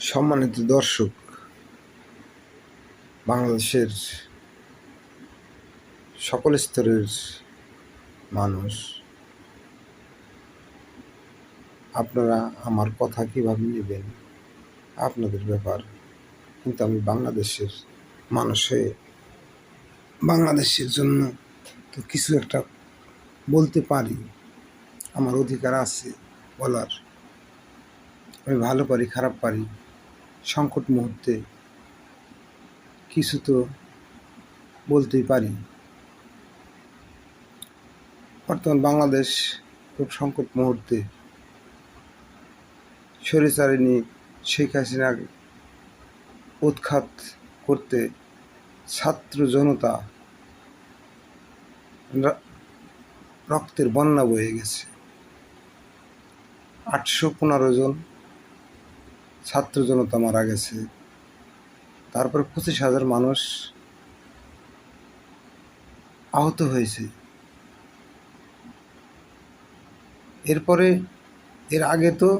সম্মানিত দর্শক, বাংলাদেশের সকল স্তরের মানুষ, আপনারা আমার কথা কীভাবে নেবেন, আপনাদের ব্যাপার। কিন্তু আমি বাংলাদেশের মানুষ হয়ে, বাংলাদেশের জন্য তো কিছু একটা বলতে পারি। আমার অধিকার আছে বলার। আমি ভালো পারি, খারাপ পারি। সংকট মুহূর্তে কিছু তো বলতেই পারি। বর্তমান বাংলাদেশ খুব সংকট মুহূর্তে। সরিচারিণী শেখ হাসিনা উৎখাত করতে ছাত্র জনতা রক্তের বন্যা বয়ে গেছে। আটশো পনেরো জন ছাত্র জনতা মারা গেছে। তারপর পঁচিশ হাজার মানুষ আহত হয়েছে। এরপরে এর আগে তো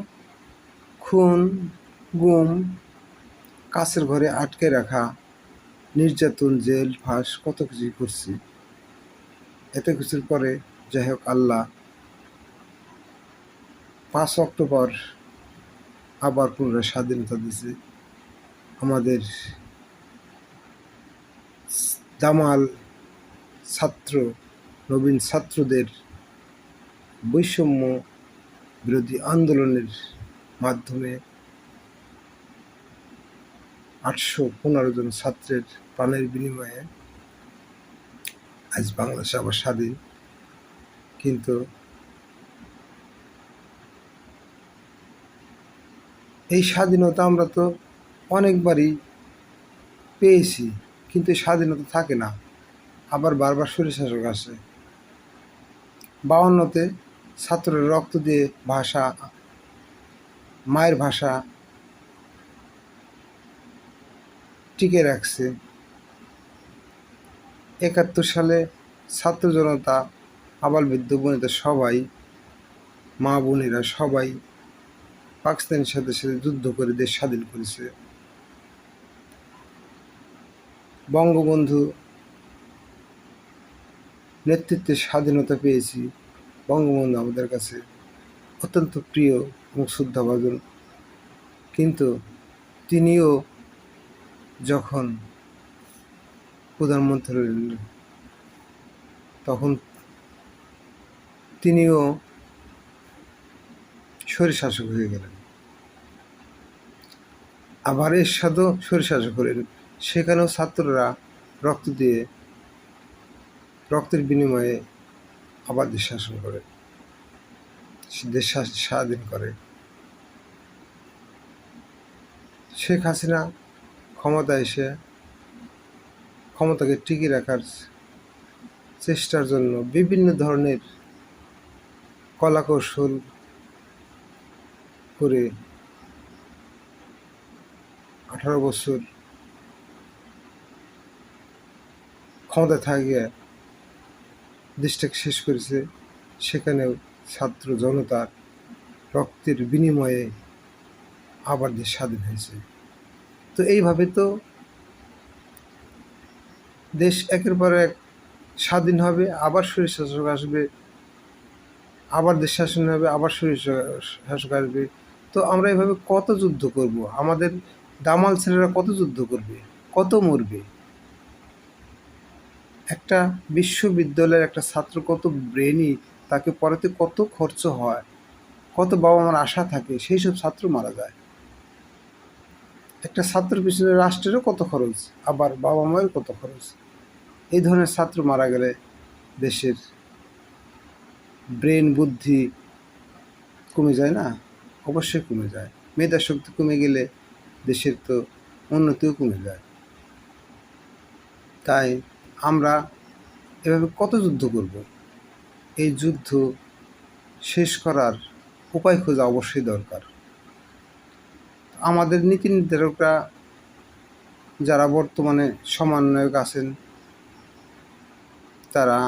খুন, গুম, কাছের ঘরে আটকে রাখা, নির্যাতন, জেল, ফাঁস, কত কিছুই করছি। এত কিছুর পরে যাই হোক আল্লাহ পাঁচ অক্টোবর আবার পুনরায় স্বাধীনতা দিছে। আমাদের দামাল ছাত্র, নবীন ছাত্রদের বৈষম্য বিরোধী আন্দোলনের মাধ্যমে আটশো পনেরো জন ছাত্রের প্রাণের বিনিময়ে আজ বাংলাদেশ আবার স্বাধীন। কিন্তু এই স্বাধীনতা আমরা তো অনেকবারই পেয়েছি, কিন্তু স্বাধীনতা থাকে না। আবার বারবার শরীর শাসক আসে বাউন্নতে ছাত্রের রক্ত দিয়ে ভাষা, মায়ের ভাষা টিকে রাখছে। একাত্তর সালে ছাত্র জনতা, আবাল বৃদ্ধ বনিতা সবাই, মা বোনেরা সবাই পাকিস্তানের সাথে সাথে যুদ্ধ করে দেশ স্বাধীন করেছে। বঙ্গবন্ধু নেতৃত্বে স্বাধীনতা পেয়েছি। বঙ্গবন্ধু আমাদের কাছে অত্যন্ত প্রিয় এবং শ্রদ্ধাভাজন। কিন্তু তিনিও যখন প্রধানমন্ত্রী তখন তিনিও স্বৈরশাসক হয়ে গেলেন। আবার এর সাথেও স্বৈরশাসক হলেন সেখানেও ছাত্ররা রক্ত দিয়ে, রক্তের বিনিময়ে আবার দেশ শাসন করে। দেশ স্বাধীন করে। শেখ হাসিনা ক্ষমতা এসে ক্ষমতাকে টিকিয়ে রাখার চেষ্টার জন্য বিভিন্ন ধরনের কলাকৌশল করে আঠারো বছর ক্ষমতা থাকিয়ে দেশটাকে শেষ করেছে, সেখানেও ছাত্র জনতার রক্তের বিনিময়ে আবার দেশ স্বাধীন হয়েছে। তো এইভাবে তো দেশ একের পর এক স্বাধীন হবে, আবার শরীর শাসক আসবে, আবার দেশ শাসন হবে, আবার শরীর শাসক আসবে। তো আমরা এভাবে কত যুদ্ধ করব? আমাদের দামাল ছেলেরা কত যুদ্ধ করবে? কত মরবে? একটা বিশ্ববিদ্যালয়ের একটা ছাত্র কত ব্রেনি, তাকে পড়াতে কত খরচ হয়, কত বাবা মার আশা থাকে, সেই সব ছাত্র মারা যায়। একটা ছাত্রের পিছনে রাষ্ট্রেরও কত খরচ, আবার বাবা মায়ের কত খরচ। এই ধরনের ছাত্র মারা গেলে দেশের ব্রেন বুদ্ধি কমে যায় না? অবশ্যই কমে যায়। মেধা শক্তি কমে গেলে দেশের তো উন্নতিও কমে যায়। তাই আমরা এভাবে কত যুদ্ধ করব? এই যুদ্ধ শেষ করার উপায় খোঁজা অবশ্যই দরকার। আমাদের নীতি নির্ধারকরা যারা বর্তমানে সমন্বয়ক আছেন, তারা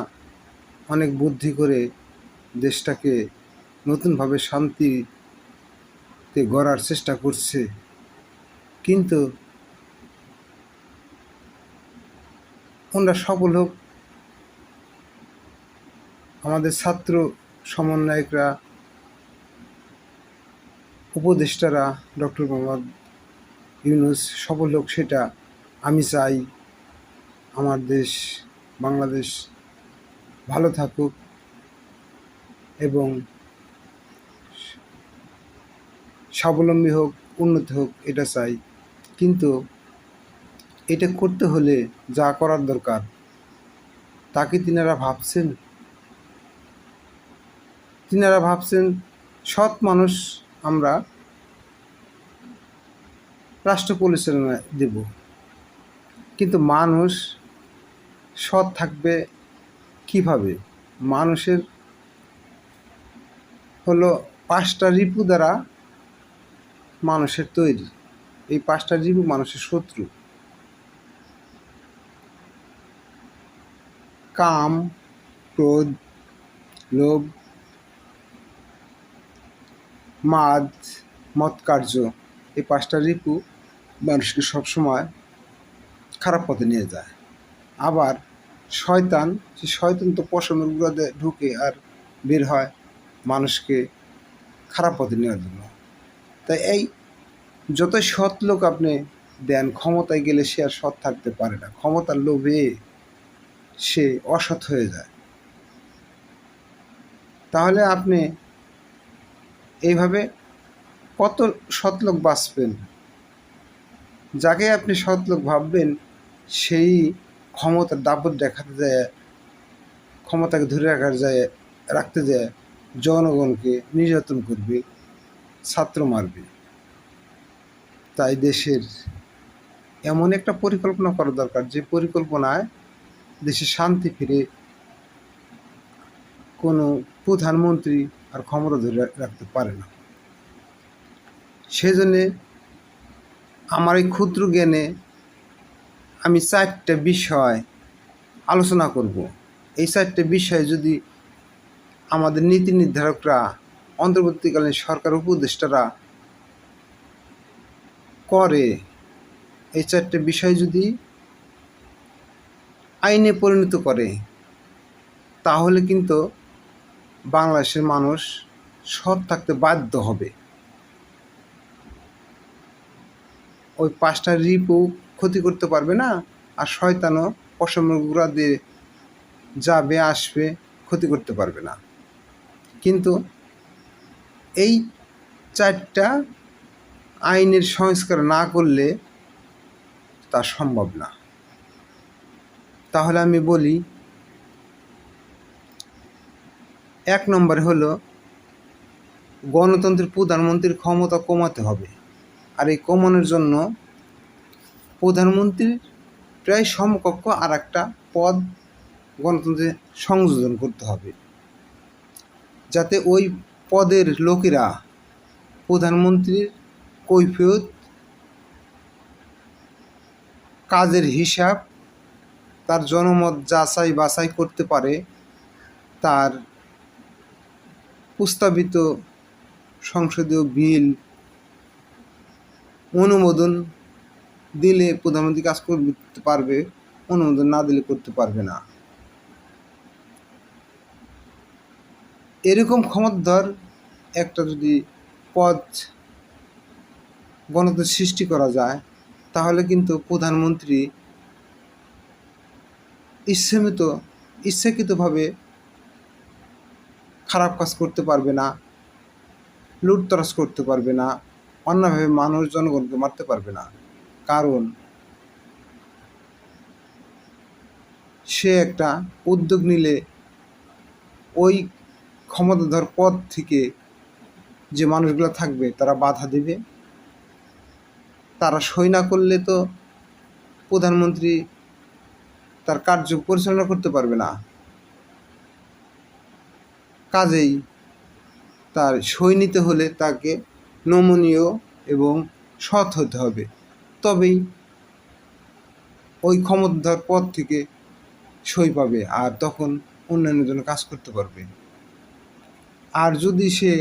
অনেক বুদ্ধি করে দেশটাকে নতুনভাবে শান্তিতে গড়ার চেষ্টা করছে। কিন্তু ওনারা সফল হোক, আমাদের ছাত্র সমন্বয়করা, উপদেষ্টারা, ডক্টর মোহাম্মদ ইউনুস সফল হোক সেটা আমি চাই। আমার দেশ, বাংলাদেশ ভালো থাকুক এবং স্বাবলম্বী হোক, উন্নতি হোক, এটা চাই। কিন্তু এটা করতে হলে যা করার দরকার তাকে তিনারা ভাবছেন? তিনারা ভাবছেন সৎ মানুষ আমরা রাষ্ট্র পরিচালনা দেব। কিন্তু মানুষ সৎ থাকবে কীভাবে? মানুষের হলো পাঁচটা রিপু দ্বারা মানুষের তৈরি। এই পাঁচটা রিপু মানুষের শত্রু। কাম, ক্রোধ, লোভ, মাদ মত কার্য এই পাঁচটা রিপু মানুষকে সবসময় খারাপ পথে নিয়ে যায়। আবার শয়তান সে শয়তান তো পশমের ঢুকে আর বের হয় মানুষকে খারাপ পথে নেওয়ার জন্য। তাই এই যতই সৎ লোক আপনি দেন, ক্ষমতায় গেলে সে আর সৎ থাকতে পারে না। ক্ষমতার লোভে সে অসৎ হয়ে যায়। তাহলে আপনি এইভাবে কত সৎ লোক বাঁচবেন? যাকে আপনি সৎ লোক ভাববেন, সেই ক্ষমতার দাপট দেখাতে যায়, ক্ষমতাকে ধরে রাখার যায়, রাখতে যায়, জনগণকে নির্যাতন করবে। ছাত্র মারবে। তাই দেশের এমন একটা পরিকল্পনা করা দরকার, যে পরিকল্পনায় দেশে শান্তি ফিরে কোনো প্রধানমন্ত্রী আর ক্ষমতা ধরে রাখতে পারে না। সেজন্যে আমার এই ক্ষুদ্র জ্ঞানে আমি চারটে বিষয় আলোচনা করব। এই চারটে বিষয়ে যদি আমাদের নীতি নির্ধারকরা অন্তর্বর্তীকালীন সরকার উপদেষ্টারা করে। এই চারটে বিষয় যদি আইনে পরিণত করে, তাহলে কিন্তু বাংলাদেশের মানুষ সৎ থাকতে বাধ্য হবে। ওই পাঁচটা রিপু ক্ষতি করতে পারবে না, আর শয়তানও পশমের গুঁড়া দিয়ে যাবে, আসবে, ক্ষতি করতে পারবে না। কিন্তু এই চারটা আইনের সংস্কার না করলে তা সম্ভব না। তাহলে আমি বলি, এক নম্বরে হলো, গণতন্ত্রের প্রধানমন্ত্রীর ক্ষমতা কমাতে হবে। আর এই কমানোর জন্য প্রধানমন্ত্রীর প্রায় সমকক্ষ আর একটা পদ গণতন্ত্রে সংযোজন করতে হবে। যাতে ওই পদের লোকেরা প্রধানমন্ত্রীর কৈফিয়ত, কাজের হিসাব, তার জনমত যাচাই বাছাই করতে পারে, তার প্রস্তাবিত সংসদীয় বিল অনুমোদন দিলে প্রধানমন্ত্রী কাজ করতে পারবে, অনুমোদন না দিলে করতে পারবে না। এরকম ক্ষমতাধর একটা যদি পদ গণতন্ত্র সৃষ্টি করা যায়, তাহলে কিন্তু প্রধানমন্ত্রী ইচ্ছামিত, ইচ্ছাকৃতভাবে খারাপ কাজ করতে পারবে না, লুটতরাজ করতে পারবে না, অন্যভাবে মানুষ জনগণকে মারতে পারবে না। কারণ সে একটা উদ্যোগ নিলে ওই ক্ষমতাধর পদ থেকে যে মানুষগুলো থাকবে, তারা বাধা দেবে। তারা সই না করলে তো প্রধানমন্ত্রী তার কার্য পরিচালনা করতে পারবে না। কাজেই তার সই নিতে হলে তাকে নমনীয় এবং সৎ হতে হবে। তবেই ওই ক্ষমতাধর পদ থেকে সই পাবে আর তখন অন্যান্য জন্য কাজ করতে পারবে। আর যদি সে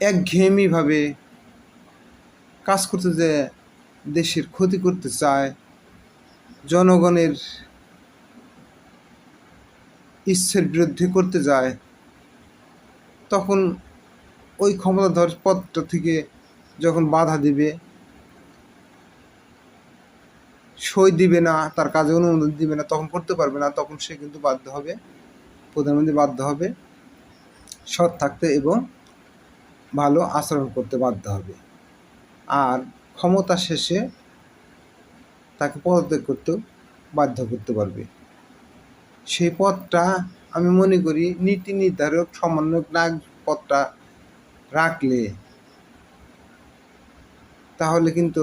একঘেয়েমিভাবে কাজ করতে যে দেশের ক্ষতি করতে চায়, জনগণের ইচ্ছের বিরুদ্ধে করতে যায়, তখন ওই ক্ষমতাধর পদটা থেকে যখন বাধা দিবে, সই দিবে না, তার কাজে অনুমোদন দিবে না, তখন করতে পারবে না, তখন সে কিন্তু বাধ্য হবে প্রধানমন্ত্রী বাধ্য হবে, সৎ থাকতে এবং ভালো আচরণ করতে বাধ্য হবে। আর ক্ষমতা শেষে তাকে পদত্যাগ করতেও বাধ্য করতে পারবে। সেই পদটা আমি মনে করি নীতি নির্ধারক, সমন্বয়ক নাগ পদটা রাখলে তাহলে কিন্তু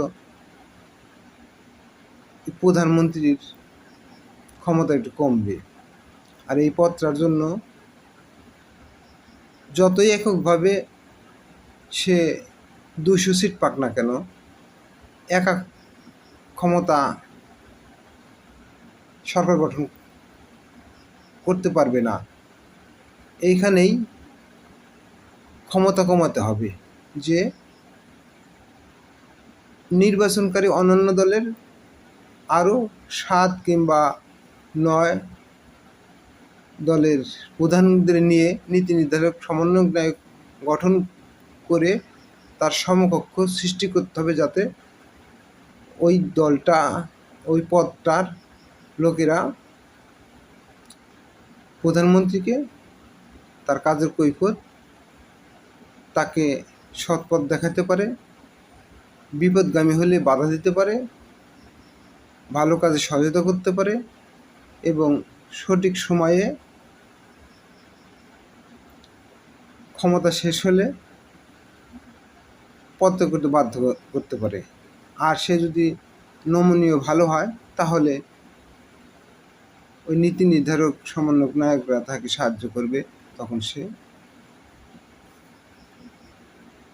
প্রধানমন্ত্রীর ক্ষমতা একটু কমবে। আর এই পদটার জন্য যতই এককভাবে সে দুশো সিট পাক না কেন, একা ক্ষমতা সরকার গঠন করতে পারবে না। এইখানেই ক্ষমতা কমাতে হবে যে নির্বাচনকারী অন্যান্য দলের আরও সাত কিংবা নয় দলের প্রধানদের নিয়ে নীতি নির্ধারক, সমন্বয়ক, নায়ক গঠন করে তার সমকক্ষ সৃষ্টি করতে হবে যাতে ওই দলটা, ওই পদটার লোকেরা প্রধানমন্ত্রীকে তার কাজের কৈফত তাকে সৎ পথ দেখাতে পারে, বিপদগামী হলে বাধা দিতে পারে, ভালো কাজে সহায়তা করতে পারে এবং সঠিক সময়ে ক্ষমতা শেষ হলে পদত্যাগ করতে বাধ্য করতে পারে। আর সে যদি নমনীয় ভালো হয়, তাহলে ওই নীতি নির্ধারক সমন্বয়ক নায়করা তাকে সাহায্য করবে, তখন সে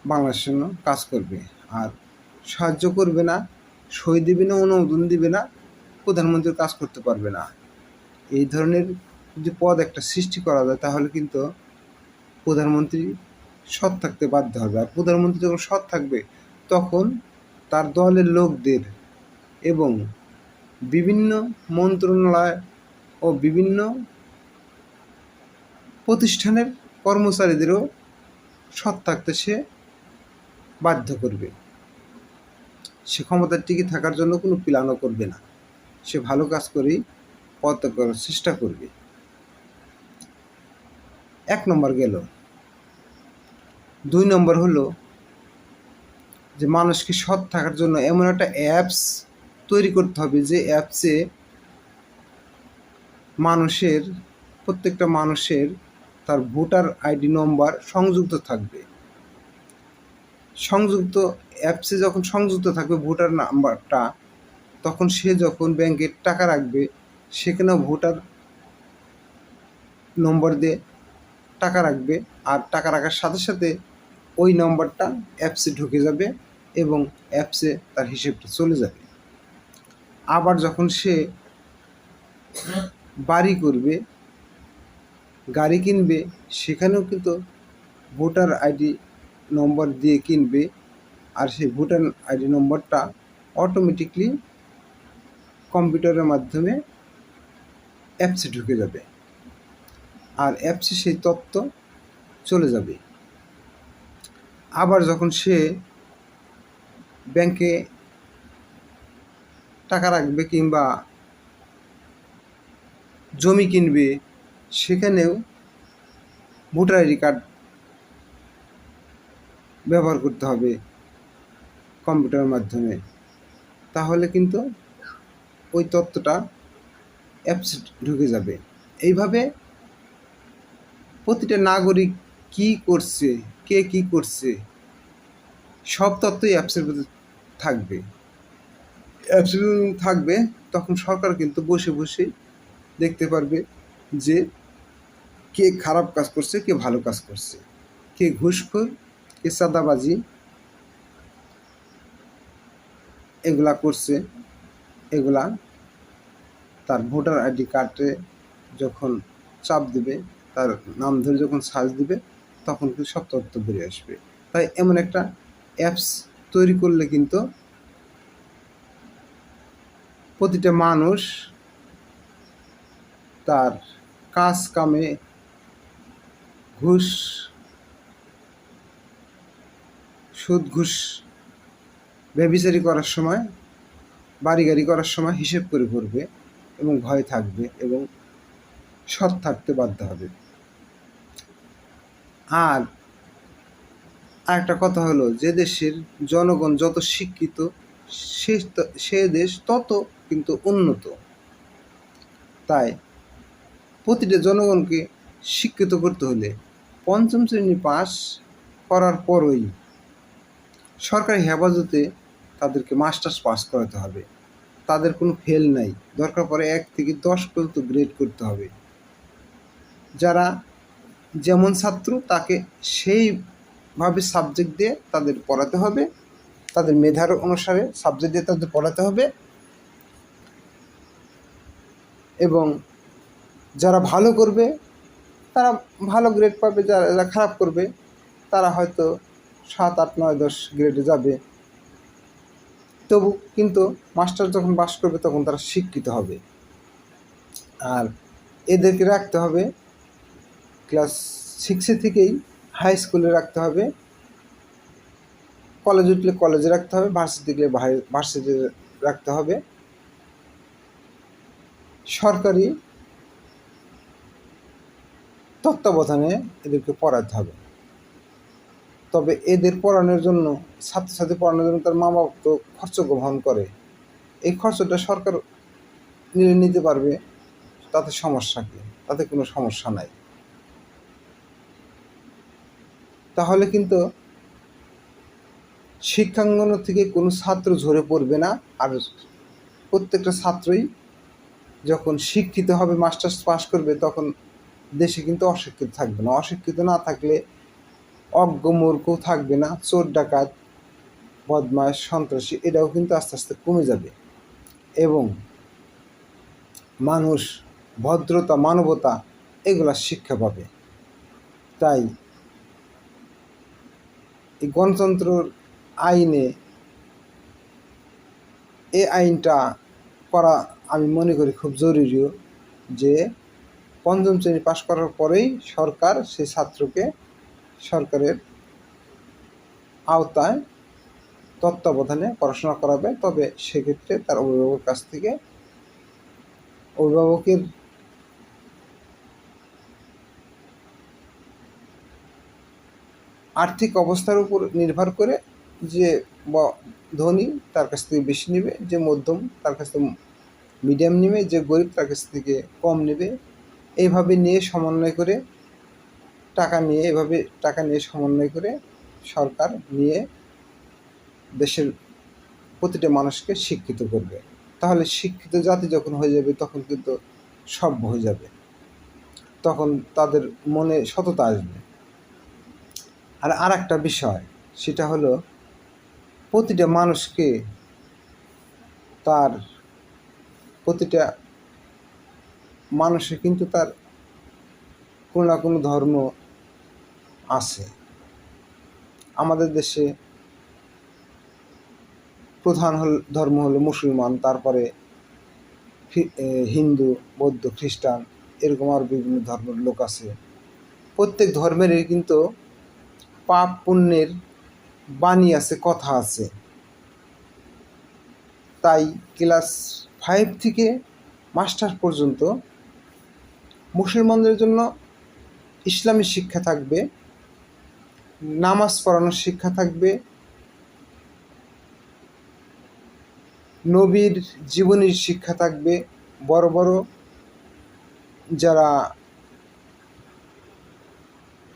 বাংলাদেশের জন্য কাজ করবে। আর সাহায্য করবে না, সই দিবে না, অনুমোদন দিবে না প্রধানমন্ত্রীর কাজ করতে পারবে না। এই ধরনের যদি পদ একটা সৃষ্টি করা যায়, তাহলে কিন্তু প্রধানমন্ত্রী সৎ থাকতে বাধ্য হবে। আর প্রধানমন্ত্রী যখন সৎ থাকবে, তখন তার দলের লোকদের এবং বিভিন্ন মন্ত্রণালয় ও বিভিন্ন প্রতিষ্ঠানের কর্মচারীদেরও সৎ থাকতে সে বাধ্য করবে। সে ক্ষমতার টিকে থাকার জন্য কোনো প্ল্যানও করবে না। সে ভালো কাজ করেই পদত্যাগ করার চেষ্টা করবে। এক নম্বর গেল। দুই নম্বর হলো যে মানুষকে সৎ থাকার জন্য এমন একটা অ্যাপস তৈরি করতে হবে যে অ্যাপসে মানুষের, প্রত্যেকটা মানুষের তার ভোটার আইডি নম্বর সংযুক্ত থাকবে। সংযুক্ত অ্যাপসে যখন সংযুক্ত থাকবে ভোটার নাম্বারটা, তখন সে যখন ব্যাংকে টাকা রাখবে, সেখানেও ভোটার নম্বর দিয়ে টাকা রাখবে আর টাকা রাখার সাথে সাথে ওই নম্বরটা অ্যাপসে ঢুকে যাবে এবং অ্যাপসে তার হিসেবটা চলে যাবে। আবার যখন সে বাড়ি করবে, গাড়ি কিনবে, সেখানেও কিন্তু ভোটার আইডি নম্বর দিয়ে কিনবে আর সেই ভোটার আইডি নম্বরটা অটোমেটিকলি কম্পিউটারের মাধ্যমে অ্যাপসে ঢুকে যাবে। আর অ্যাপসে সেই তত্ত্ব চলে যাবে। আবার যখন সে ব্যাংকে টাকা রাখবে কিংবা জমি কিনবে, সেখানেও ভোটার আইডি কার্ড ব্যবহার করতে হবে কম্পিউটারের মাধ্যমে। তাহলে কিন্তু ওই তথ্যটা অ্যাপসে ঢুকে যাবে। এইভাবে প্রতিটা নাগরিক কি করছে, কে কি করছে, সব তথ্যই অ্যাপসের মধ্যে থাকবে। অ্যাপসের থাকবে, তখন সরকার কিন্তু বসে বসে দেখতে পারবে যে কে খারাপ কাজ করছে, কে ভালো কাজ করছে। কে ঘুষখোর, কে চাঁদাবাজি, এগুলা করছে, এগুলা তার ভোটার আইডি কার্ডে যখন চাপ দিবে তার নাম ধরে যখন সার্চ দিবে, তখন কিন্তু সব তথ্য বেরিয়ে আসবে। তাই এমন একটা অ্যাপস তৈরি করলে কিন্তু প্রতিটা মানুষ তার কাজ কামে ঘুষ, সুদ ঘুষ ব্যবিচারি করার সময় বাড়ি গাড়ি করার সময় হিসেব করে করবে এবং ভয় থাকবে এবং সৎ থাকতে বাধ্য হবে। আর আরেকটা কথা হলো, যে দেশের জনগণ যত শিক্ষিত, সে সে দেশ তত কিন্তু উন্নত। তাই প্রতিটা জনগণকে শিক্ষিত করতে হলে পঞ্চম শ্রেণি পাস করার পরই সরকারি হেফাজতে তাদেরকে মাস্টার্স পাস করাতে হবে। তাদের কোনো ফেল নাই। দরকার পড়ে এক থেকে দশ পর্যন্ত গ্রেড করতে হবে। যারা যেমন ছাত্র, তাকে সেইভাবে সাবজেক্ট দিয়ে তাদের পড়াতে হবে। তাদের মেধার অনুসারে সাবজেক্ট দিয়ে তাদের পড়াতে হবে। এবং যারা ভালো করবে, তারা ভালো গ্রেড পাবে, যারা খারাপ করবে, তারা হয়তো সাত, আট, নয়, দশ গ্রেডে যাবে। তবু কিন্তু মাস্টার যখন বাস করবে, তখন তারা শিক্ষিত হবে। আর এদেরকে রাখতে হবে ক্লাস সিক্সে থেকেই হাই স্কুলে রাখতে হবে। কলেজ উঠলে কলেজে রাখতে হবে ভার্সিটি গেলে ভার্সিটি রাখতে হবে। সরকারি তত্ত্বাবধানে এদেরকে পড়াতে হবে। তবে এদের পড়ানোর জন্য, ছাত্রছাত্রী পড়ানোর জন্য তার মা বাবা তো খরচ গ্রহণ করে। এই খরচটা সরকার নিলে নিতে পারবে, তাতে সমস্যা কি? তাতে কোনো সমস্যা নাই। তাহলে কিন্তু শিক্ষাঙ্গন থেকে কোনো ছাত্র ঝরে পড়বে না। আর প্রত্যেকটা ছাত্রই যখন শিক্ষিত হবে, মাস্টার্স পাস করবে, তখন দেশে কিন্তু অশিক্ষিত থাকবে না। অশিক্ষিত না থাকলে অজ্ঞ মূর্খ থাকবে না, চোর ডাকাত বদমাস সন্ত্রাসী এটাও কিন্তু আস্তে আস্তে কমে যাবে। এবং মানুষ ভদ্রতা, মানবতা, এগুলা শিক্ষা পাবে। তাই এই গণতন্ত্রর আইনে এই আইনটা করা আমি মনে করি খুব জরুরিও যে পঞ্চম শ্রেণি পাশ করার পরেই সরকার সেই ছাত্রকে সরকারের আওতায় তত্ত্বাবধানে পড়াশোনা করাবে। তবে সেক্ষেত্রে তার অভিভাবকের কাছ থেকে অভিভাবকের আর্থিক অবস্থার উপর নির্ভর করে যে ধনী তার কাছ থেকে বেশি নেবে, যে মধ্যম তার কাছ থেকে মিডিয়াম নেবে, যে গরিব তার কাছ থেকে কম নেবে। এইভাবে নিয়ে সমন্বয় করে টাকা নিয়ে, এভাবে টাকা নিয়ে সমন্বয় করে সরকার নিয়ে দেশের প্রতিটা মানুষকে শিক্ষিত করবে। তাহলে শিক্ষিত জাতি যখন হয়ে যাবে, তখন কিন্তু সভ্য হয়ে যাবে। তখন তাদের মনে সততা আসবে। আর আর একটা বিষয়, সেটা হলো প্রতিটা মানুষকে তার প্রতিটা মানুষে কিন্তু তার কোনো না কোনো ধর্ম আছে। আমাদের দেশে প্রধান হল, ধর্ম হলো মুসলমান, তারপরে হিন্দু, বৌদ্ধ, খ্রিস্টান, এরকম আর বিভিন্ন ধর্মের লোক আছে। প্রত্যেক ধর্মেরই কিন্তু পাপ পুণ্যের বাণী আছে, কথা আছে। তাই ক্লাস ফাইভ থেকে মাস্টার পর্যন্ত মুসলমানদের জন্য ইসলামী শিক্ষা থাকবে, নামাজ পড়ানোর শিক্ষা থাকবে, নবীর জীবনীর শিক্ষা থাকবে, বড় বড় যারা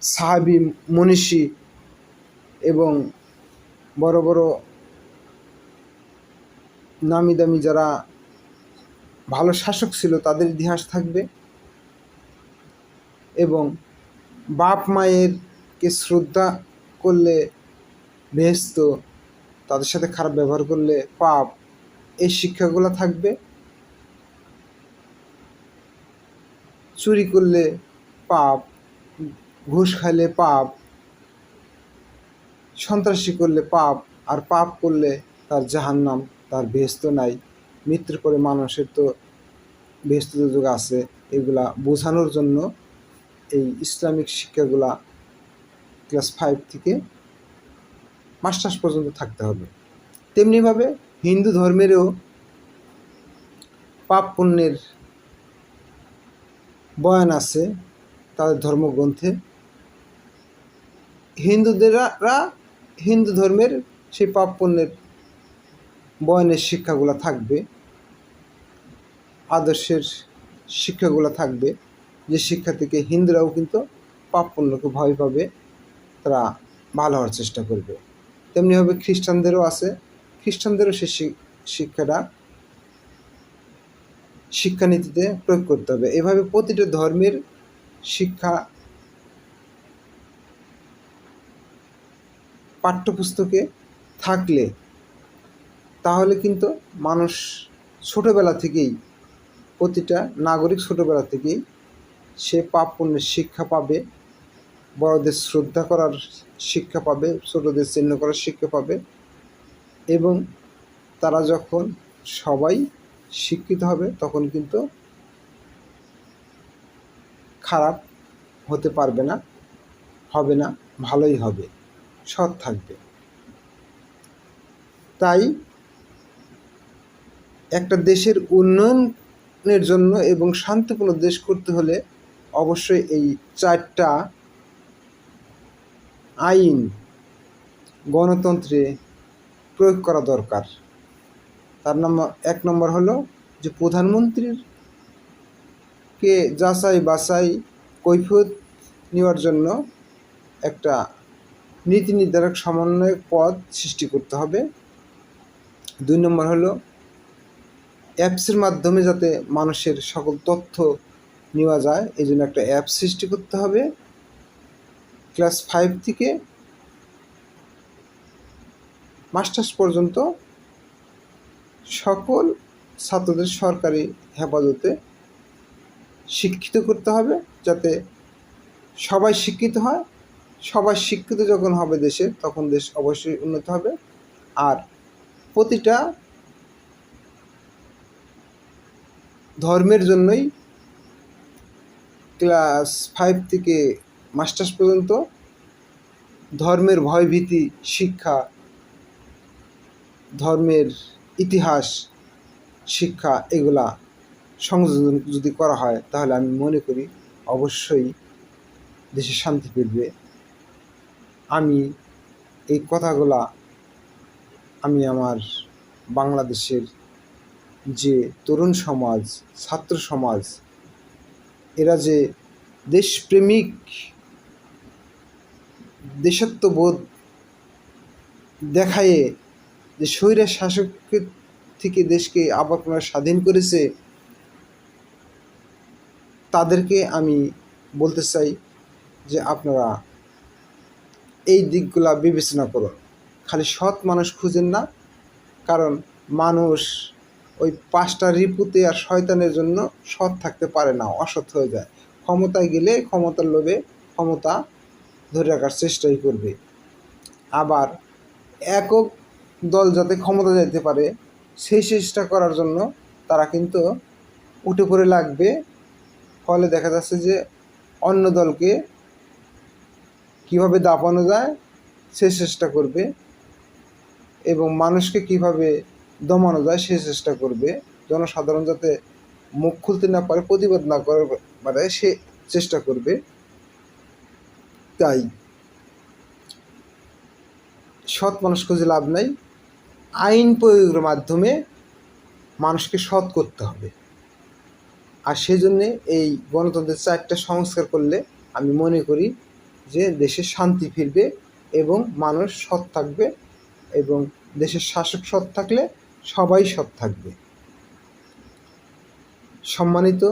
সাহাবি, মনীষী এবং বড় বড় নামি দামি যারা ভালো শাসক ছিল, তাদের ইতিহাস থাকবে। এবং বাপ মায়েরকে শ্রদ্ধা করলে বেহেস্ত তাদের সাথে খারাপ ব্যবহার করলে পাপ, এই শিক্ষাগুলো থাকবে। চুরি করলে পাপ, ঘুষ খাইলে পাপ সন্ত্রাসী করলে পাপ, আর পাপ করলে তার জাহান্নাম, তার বেহেস্ত নাই। মৃত্যুর পরে মানুষের তো বেহেস্ত যুগ আছে। এগুলা বোঝানোর জন্য এই ইসলামিক শিক্ষাগুলা ক্লাস ফাইভ থেকে মাস্টার্স পর্যন্ত থাকতে হবে। তেমনিভাবে হিন্দু ধর্মেরও পাপ পুণ্যের বয়ান আছে তাদের ধর্মগ্রন্থে। হিন্দুদেরা হিন্দু ধর্মের সেই পাপ পুণ্যের বয়নের শিক্ষাগুলো থাকবে, আদর্শের শিক্ষাগুলো থাকবে, যে শিক্ষা থেকে হিন্দুরাও কিন্তু পাপ পুণ্যকে ভয় পাবে, তারা ভালো হওয়ার চেষ্টা করবে। তেমনিভাবে খ্রিস্টানদেরও আছে, খ্রিস্টানদেরও শি- শিক্ষাটা শিক্ষানীতিতে প্রয়োগ করতে হবে। এভাবে প্রতিটা ধর্মের শিক্ষা পাঠ্যপুস্তকে থাকলে, তাহলে কিন্তু মানুষ ছোটোবেলা থেকেই, প্রতিটা নাগরিক ছোটোবেলা থেকেই সে পাপ পুণ্যের শিক্ষা পাবে, বড়দের শ্রদ্ধা করার শিক্ষা পাবে, ছোটদের চিহ্ন করার শিক্ষা পাবে এবং তারা যখন সবাই শিক্ষিত হবে তখন কিন্তু খারাপ হতে পারবে না, হবে না, ভালোই হবে। সৎ থাকবে। তাই একটা দেশের উন্নয়নের জন্য এবং শান্তিপূর্ণ দেশ করতে হলে অবশ্যই এই চারটা আইন গণতন্ত্রে প্রয়োগ করা দরকার। তার নম্বর এক নম্বর হলো যে প্রধানমন্ত্রীর কে যাচাই বাছাই কৈফিয়ত নেওয়ার জন্য একটা নীতি নির্ধারক সমন্বয়ক পদ সৃষ্টি করতে হবে। দুই নম্বর হলো অ্যাপসের মাধ্যমে যাতে মানুষের সকল তথ্য নেওয়া যায়, এই জন্য একটা অ্যাপ সৃষ্টি করতে হবে। ক্লাস ফাইভ থেকে মাস্টার্স পর্যন্ত সকল ছাত্রদের সরকারি হেফাজতে শিক্ষিত করতে হবে, যাতে সবাই শিক্ষিত হয়। সবাই শিক্ষিত যখন হবে দেশে, তখন দেশ অবশ্যই উন্নত হবে। আর প্রতিটা ধর্মের জন্যই ক্লাস ফাইভ থেকে মাস্টার্স পর্যন্ত ধর্মের ভয়ভীতি, শিক্ষা, ধর্মের ইতিহাস, শিক্ষা এগুলা সংযোজন যদি করা হয়, তাহলে আমি মনে করি অবশ্যই দেশে শান্তি ফিরবে। আমি এই কথাগুলা আমি আমার বাংলাদেশের যে তরুণ সমাজ, ছাত্র সমাজ, এরা যে দেশপ্রেমিক, দেশাত্মবোধ দেখায়ে যে স্বৈরা শাসকের থেকে দেশকে আবার পুনরায় স্বাধীন করেছে, তাদেরকে আমি বলতে চাই যে আপনারা এই দিকগুলা বিবেচনা করুন খালি সৎ মানুষ খুঁজেন না, কারণ মানুষ ওই পাঁচটা রিপুতে আর শয়তানের জন্য সৎ থাকতে পারে না, অসৎ হয়ে যায়। ক্ষমতায় গেলে ক্ষমতার লোভে ক্ষমতা ধরে রাখার চেষ্টাই করবে। আবার একক দল যাতে ক্ষমতা যাইতে পারে, সেই চেষ্টা করার জন্য তারা কিন্তু উঠে পড়ে লাগবে। ফলে দেখা যাচ্ছে যে অন্য দলকে কীভাবে দাপানো যায়, সে চেষ্টা করবে এবং মানুষকে কীভাবে দমানো যায়, সে চেষ্টা করবে। জনসাধারণ যাতে মুখ খুলতে না পারে, প্রতিবাদ না করে পারে সে চেষ্টা করবে। তাই সৎ মানুষ খুঁজে লাভ নাই। আইন প্রয়োগের মাধ্যমে মানুষকে সৎ করতে হবে। আর সেজন্যে এই গণতন্ত্রের চারটা সংস্কার করলে আমি মনে করি যে দেশে শান্তি ফিরবে এবং মানুষ সৎ থাকবে এবং দেশের শাসক সৎ থাকলে সবাই সৎ থাকবে। সম্মানিত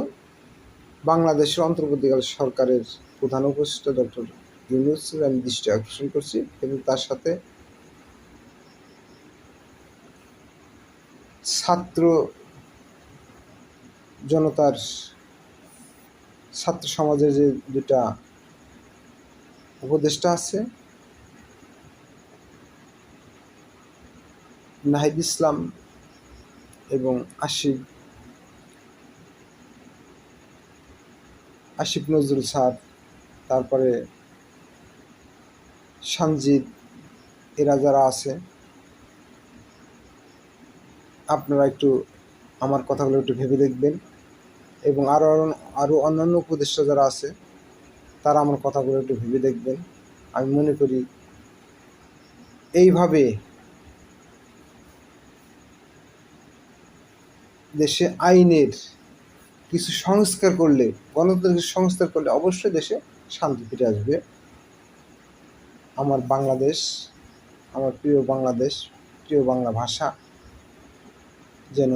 বাংলাদেশের অন্তর্বর্তীকাল সরকারের প্রধান উপদেষ্টা ডক্টর ইউনুসের আমি দৃষ্টি আকর্ষণ করছি এবং তার সাথে ছাত্র জনতার, ছাত্র সমাজের যে দুটা উপদেষ্টা আছে। নাহিদ ইসলাম এবং আশিফ আশিফ নজরুল স্যার, তারপরে সঞ্জিত এরা যারা আছে। আপনারা একটু আমার কথাগুলো একটু ভেবে দেখবেন। এবং আরও আরও অন্যান্য উপদেষ্টা যারা আছে তারা আমার কথাগুলো একটু ভেবে দেখবেন। আমি মনে করি এইভাবে দেশে আইনের কিছু সংস্কার করলে গণতান্ত্রিক সংস্কার করলে অবশ্যই দেশে শান্তি ফিরে আসবে। আমার বাংলাদেশ, আমার প্রিয় বাংলাদেশ, প্রিয় বাংলা ভাষা যেন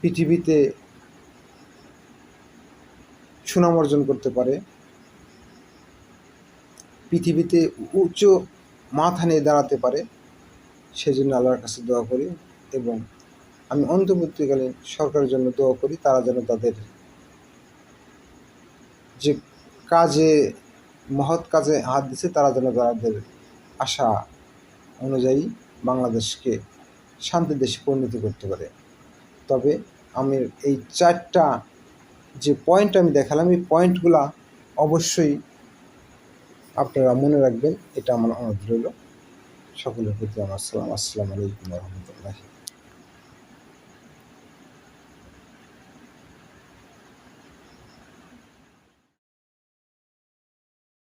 পৃথিবীতে সুনাম অর্জন করতে পারে। পৃথিবীতে উচ্চ মাথা নিয়ে দাঁড়াতে পারে, সেজন্য আল্লাহর কাছে দোয়া করি এবং আমি অন্তর্বর্তীকালীন সরকারের জন্য দোয়া করি, তারা যেন তাদের যে কাজে, মহৎ কাজে হাত দিছে তারা যেন তাদের আশা অনুযায়ী বাংলাদেশকে শান্তি দেশে পরিণত করতে পারে। তবে আমি এই চারটা যে পয়েন্ট আমি দেখালাম, এই পয়েন্টগুলা অবশ্যই আপনারা মনে রাখবেন এটা আমার অনুরোধ রইল। সকলের প্রতি আমার সালাম। আসসালামু আলাইকুম রহমতুল্লাহ।